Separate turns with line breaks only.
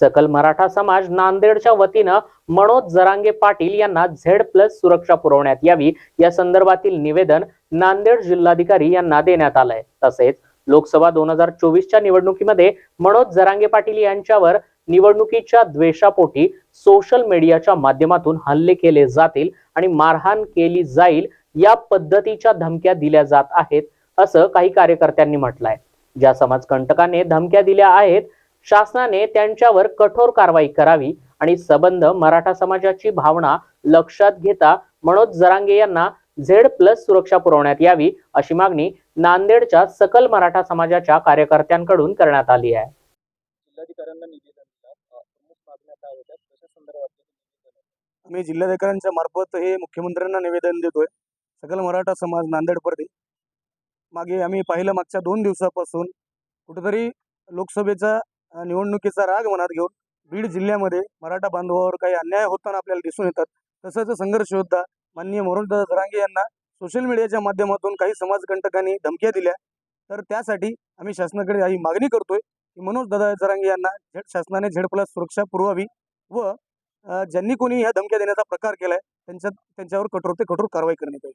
सकल मराठा समाज नांदेडच्या वतीनं मनोज जरांगे पाटील यांना झेड प्लस सुरक्षा पुरवण्यात यावी या संदर्भातील निवेदन नांदेड जिल्हाधिकारी यांना देण्यात आलंय. तसेच लोकसभा दोन हजार चोवीसच्या निवडणुकीमध्ये मनोज जरांगे पाटील यांच्यावर निवडणुकीच्या द्वेषापोटी सोशल मीडियाच्या माध्यमातून हल्ले केले जातील आणि मारहाण केली जाईल या पद्धतीच्या धमक्या दिल्या जात आहेत असं काही कार्यकर्त्यांनी म्हटलंय. ज्या समाजकंटकाने धमक्या दिल्या आहेत शासनाने त्यांच्यावर कठोर कारवाई करावी आणि सबंध मराठा समाजाची भावना लक्षात घेता मनोज जरांगे यांना झेड प्लस सुरक्षा पुरवण्यात यावी अशी मागणी नांदेडच्या सकल मराठा समाजाच्या कार्यकर्त्यांकडून करण्यात आली आहे?
आम्ही जिल्हाधिकाऱ्यांच्या मार्फत हे मुख्यमंत्र्यांना निवेदन देतोय. सकल मराठा समाज नांदेड परते. मागे आम्ही पाहिलं मागच्या दोन दिवसापासून कुठेतरी लोकसभेचा निवडणुकीचा राग मनात घेऊन बीड जिल्ह्यामध्ये मराठा बांधवावर काही अन्याय होताना आपल्याला दिसून येतात. तसंच संघर्ष योद्धा माननीय मनोजदादा जरांगे यांना सोशल मीडियाच्या माध्यमातून काही समाजकंटकांनी धमक्या दिल्या. तर त्यासाठी आम्ही शासनाकडे ही मागणी करतोय की मनोज दादा जरांगे यांना झेड शासनाने झेड प्लस सुरक्षा पुरवावी व ज्यांनी कोणी ह्या धमक्या देण्याचा प्रकार केलाय त्यांच्या त्यांच्यावर कठोर ते कठोर कारवाई करण्यात येईल